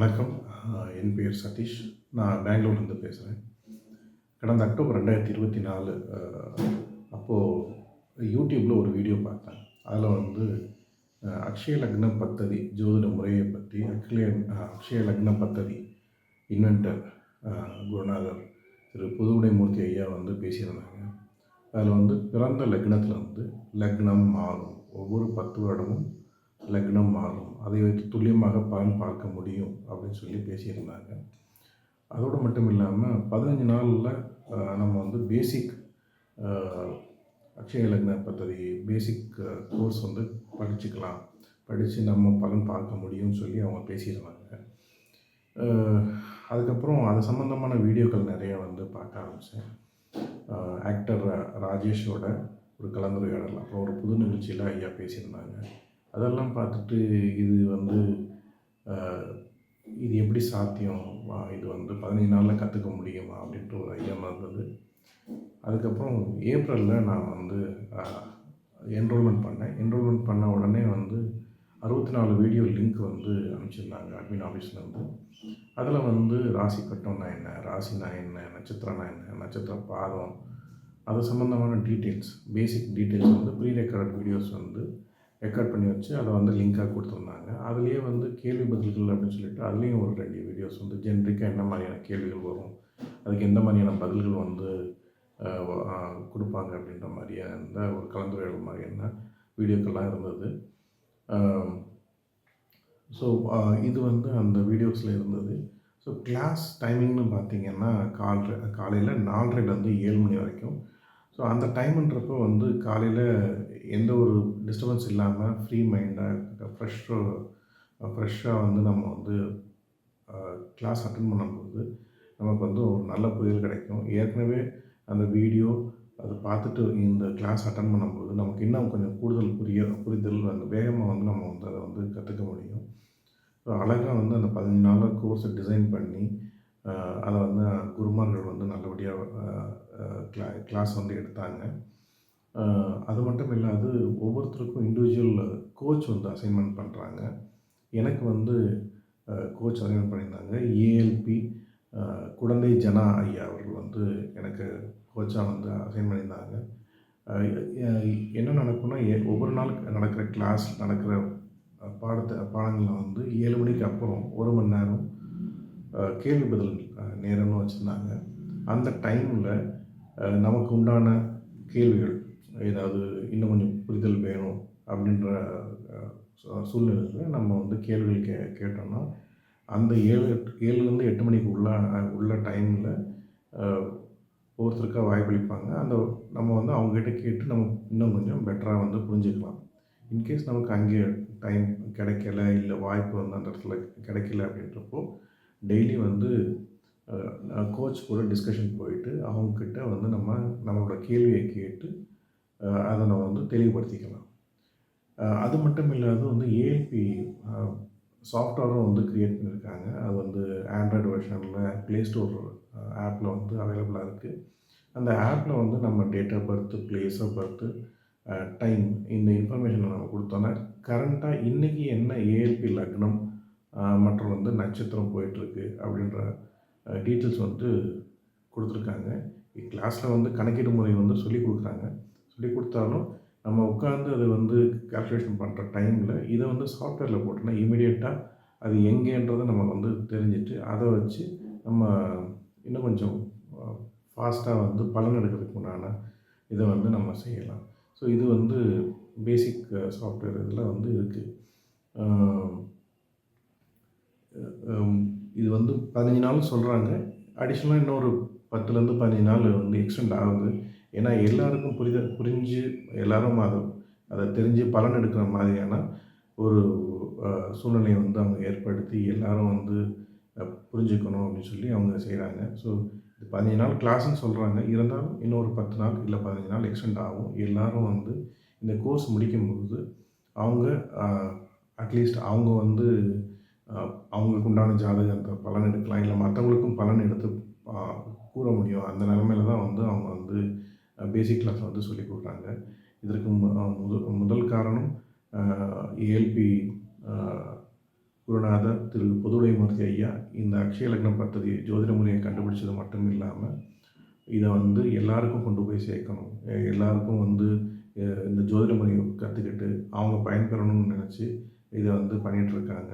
வணக்கம். என் பேர் சதீஷ். நான் பெங்களூர்லேருந்து பேசுகிறேன் கடந்த அக்டோபர் ரெண்டாயிரத்தி இருபத்தி நாலு அப்போது யூடியூப்பில் ஒரு வீடியோ பார்த்தேன். அதில் வந்து அக்ஷய லக்ன பத்ததி ஜோதிட முறையை பற்றி அக்ஷய அக்ஷய லக்ன பத்ததி இன்வென்டர் குருநாதர் திரு புதுவுடைமூர்த்தி ஐயா வந்து பேசியிருந்தாங்க. அதில் வந்து பிறந்த லக்னத்தில் வந்து லக்னம் மாறும் ஒவ்வொரு பத்து வருடமும் லக்னம் மாறும் அதை வைத்து துல்லியமாக பலன் பார்க்க முடியும் அப்படின்னு சொல்லி பேசியிருந்தாங்க. அதோடு மட்டும் இல்லாமல் பதினஞ்சு நாளில் நம்ம வந்து பேசிக் அக்ஷய லக்ன பദ്ധதி பேசிக் கோர்ஸ் வந்து படிச்சுக்கலாம். படித்து நம்ம பலன் பார்க்க முடியும்னு சொல்லி அவங்க பேசியிருந்தாங்க. அதுக்கப்புறம் அது சம்மந்தமான வீடியோக்கள் நிறைய வந்து பார்க்க ஆரம்பித்தேன் ஆக்டர் ராஜேஷோட ஒரு கலந்துரையாடல் அப்புறம் ஒரு புது நிகழ்ச்சியில் ஐயா பேசியிருந்தாங்க. அதெல்லாம் பார்த்துட்டு இது வந்து இது எப்படி சாத்தியம்? வா, இது வந்து பதினஞ்சு நாளில் கற்றுக்க முடியுமா? அப்படின்ட்டு ஒரு ஐயமாக இருந்தது. அதுக்கப்புறம் ஏப்ரலில் நான் வந்து என்ரோல்மெண்ட் பண்ணேன். என்ரோல்மெண்ட் பண்ண உடனே வந்து அறுபத்தி நாலு வீடியோ லிங்க் வந்து அனுப்பிச்சிருந்தாங்க அட்மின் ஆஃபீஸ்லேருந்து அதில் வந்து ராசி கட்டம்னா என்ன ராசினா என்ன நட்சத்திரம்னா என்ன நட்சத்திர பாதம் அது சம்மந்தமான டீட்டெயில்ஸ் பேசிக் டீட்டெயில்ஸ் வந்து ப்ரீ ரெக்கார்ட் வீடியோஸ் வந்து ரெக்கார்ட் பண்ணி வச்சு அதை வந்து லிங்காக கொடுத்துருந்தாங்க. அதுலேயே வந்து கேள்வி பதில்கள் அப்படின்னு சொல்லிட்டு அதுலேயும் ஒரு ரெண்டு வீடியோஸ் வந்து ஜென்ரிக்காக என்ன மாதிரியான கேள்விகள் வரும் அதுக்கு எந்த மாதிரியான பதில்கள் வந்து கொடுப்பாங்க அப்படின்ற மாதிரியான ஒரு கலந்துரையாடல் மாதிரியான வீடியோக்கள்லாம் இருந்தது. ஸோ இது வந்து அந்த வீடியோஸில் இருந்தது. ஸோ கிளாஸ் டைமிங்னு பார்த்திங்கன்னா காலை காலையில் நாலரைலேருந்து ஏழு மணி வரைக்கும். ஸோ அந்த டைம்ன்றப்போ வந்து காலையில் எந்த ஒரு டிஸ்டர்பன்ஸ் இல்லாமல் ஃப்ரீ மைண்டாக ஃப்ரெஷ்ஷாக ஃப்ரெஷ்ஷாக வந்து நம்ம வந்து கிளாஸ் அட்டன் பண்ணும்போது நமக்கு வந்து ஒரு நல்ல புயல் கிடைக்கும். ஏற்கனவே அந்த வீடியோ அதை பார்த்துட்டு இந்த கிளாஸ் அட்டன் பண்ணும்போது நமக்கு இன்னும் கொஞ்சம் கூடுதல் புரிய புரிதல் அந்த வேகமாக வந்து நம்ம வந்து அதை வந்து கற்றுக்க முடியும். ஸோ அழகாக வந்து அந்த பதினஞ்சு நாளில் கோர்ஸை டிசைன் பண்ணி அதை வந்து குருமார்கள் வந்து நல்லபடியாக கிளா கிளாஸ் வந்து எடுத்தாங்க. அது மட்டும் இல்லாது ஒவ்வொருத்தருக்கும் இண்டிவிஜுவல் கோச் வந்து அசைன்மெண்ட் பண்ணுறாங்க எனக்கு வந்து கோச் அசைன்மெண்ட் பண்ணியிருந்தாங்க. ஏஎல்பி குழந்தை ஜனா ஐயா அவர்கள் வந்து எனக்கு கோச்சாக வந்து அசைன் பண்ணியிருந்தாங்க. என்ன நடக்கும்னா ஒவ்வொரு நாள் நடக்கிற கிளாஸ் நடக்கிற பாடத்தை பாடங்களில் வந்து ஏழு மணிக்கு அப்புறம் ஒரு மணி நேரம் கேள்வி பதில் நேரம்னு வச்சுருந்தாங்க. அந்த டைமில் நமக்கு உண்டான கேள்விகள் ஏதாவது இன்னும் கொஞ்சம் புரிதல் வேணும் அப்படின்ற சூழ்நிலையில் நம்ம வந்து கேள்விகள் கே கேட்டோம்னா அந்த ஏழு எட்டு- ஏழுலேருந்து எட்டு மணிக்கு உள்ள உள்ள டைமில் ஒவ்வொருத்தருக்காக வாய்ப்பளிப்பாங்க. அந்த நம்ம வந்து அவங்ககிட்ட கேட்டு நம்ம இன்னும் கொஞ்சம் பெட்டராக வந்து புரிஞ்சுக்கலாம். இன்கேஸ் நமக்கு அங்கே டைம் கிடைக்கல இல்லை வாய்ப்பு வந்து அந்த இடத்துல கிடைக்கல அப்படின்றப்போ டெய்லி வந்து கோச் கூட டிஸ்கஷன் போயிட்டு அவங்கக்கிட்ட வந்து நம்ம நம்மளோட கேள்வியை கேட்டு அதை நம்ம வந்து தெளிவுபடுத்திக்கலாம். அது மட்டும் இல்லாத வந்து ஏஎல்பி சாஃப்ட்வேரும் வந்து க்ரியேட் பண்ணியிருக்காங்க. அது வந்து ஆண்ட்ராய்டு வெர்ஷனில் ப்ளே ஸ்டோர் ஆப்பில் வந்து அவைலபிளாக இருக்குது அந்த ஆப்பில் வந்து நம்ம date of birth place of birth time இந்த இன்ஃபர்மேஷனை நம்ம கொடுத்தோன்னா கரண்ட்டாக இன்றைக்கி என்ன ஏஎல்பி லக்னம் மற்றும் வந்து நட்சத்திரம் போயிட்டுருக்கு அப்படின்ற டீட்டெயில்ஸ் வந்து கொடுத்துருக்காங்க. கிளாஸில் வந்து கணக்கீடு முறை வந்து சொல்லி கொடுக்குறாங்க. சொல்லி கொடுத்தாலும் நம்ம உட்காந்து அதை வந்து கால்குலேஷன் பண்ணுற டைமில் இதை வந்து சாஃப்ட்வேரில் போட்டோன்னா இமீடியட்டாக அது எங்கேன்றதை நம்ம வந்து தெரிஞ்சுட்டு அதை வச்சு நம்ம இன்னும் கொஞ்சம் ஃபாஸ்ட்டாக வந்து பலன் எடுக்கிறதுக்கு உண்டான இதை வந்து நம்ம செய்யலாம். ஸோ இது வந்து பேசிக் சாஃப்ட்வேர் இதில் வந்து இருக்குது இது வந்து பதினஞ்சு நாள் சொல்கிறாங்க அடிஷ்னலாக இன்னொரு பத்துலேருந்து பதினஞ்சு நாள் வந்து எக்ஸ்டெண்ட் ஆகுது. ஏன்னா எல்லாருக்கும் புரித புரிஞ்சு எல்லாரும் அதை அதை தெரிஞ்சு பலன் எடுக்கிற மாதிரியான ஒரு சூழ்நிலையை வந்து அவங்க ஏற்படுத்தி எல்லாரும் வந்து புரிஞ்சுக்கணும் அப்படின்னு சொல்லி அவங்க செய்கிறாங்க ஸோ இது பதினஞ்சு நாள் கிளாஸ்ன்னு சொல்கிறாங்க இருந்தாலும் இன்னொரு பத்து நாள் இல்லை பதினஞ்சு நாள் எக்ஸ்டெண்ட் ஆகும். எல்லோரும் வந்து இந்த கோர்ஸ் முடிக்கும்போது அவங்க அட்லீஸ்ட் அவங்க வந்து அவங்களுக்கு உண்டான ஜாதகத்தை பலன் எடுக்கலாம். இல்லை மற்றவங்களுக்கும் பலன் எடுத்து கூற முடியும். அந்த நிலமையில தான் வந்து அவங்க வந்து பேசிக் கிளாஸ் வந்து சொல்லி கொடுக்குறாங்க. இதற்கு மு- முதல் முதல் காரணம் ஏஎல்பி குருநாதர் திரு பொதுடைமூர்த்தி ஐயா இந்த அக்ஷய லக்னம் பத்ததி ஜோதிட முறையை கண்டுபிடிச்சது மட்டும் இல்லாமல் இதை வந்து எல்லாருக்கும் கொண்டு போய் சேர்க்கணும். எல்லாருக்கும் வந்து இந்த ஜோதிட முறையை கற்றுக்கிட்டு அவங்க பயன்பெறணும்னு நினச்சி இதை வந்து பண்ணிகிட்ருக்காங்க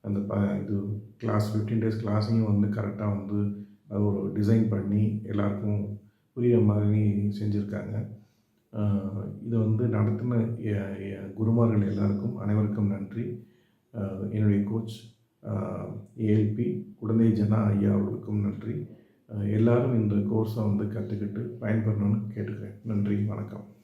அந்த ப இது கிளாஸ் ஃபிஃப்டீன் டேஸ் கிளாஸையும் வந்து கரெக்டாக வந்து அது ஒரு டிசைன் பண்ணி எல்லாருக்கும் உரிய மாதிரி செஞ்சுருக்காங்க. இதை வந்து நடத்தின எ- குருமார்கள் எல்லாருக்கும் அனைவருக்கும் நன்றி. என்னுடைய கோச் ஏஎல்பி குழந்தை ஜனா ஐயா அவர்களுக்கும் நன்றி. எல்லாரும் இந்த கோர்ஸை வந்து கற்றுக்கிட்டு பயன்பெறணும்னு கேட்டுக்கிறேன். நன்றி வணக்கம்.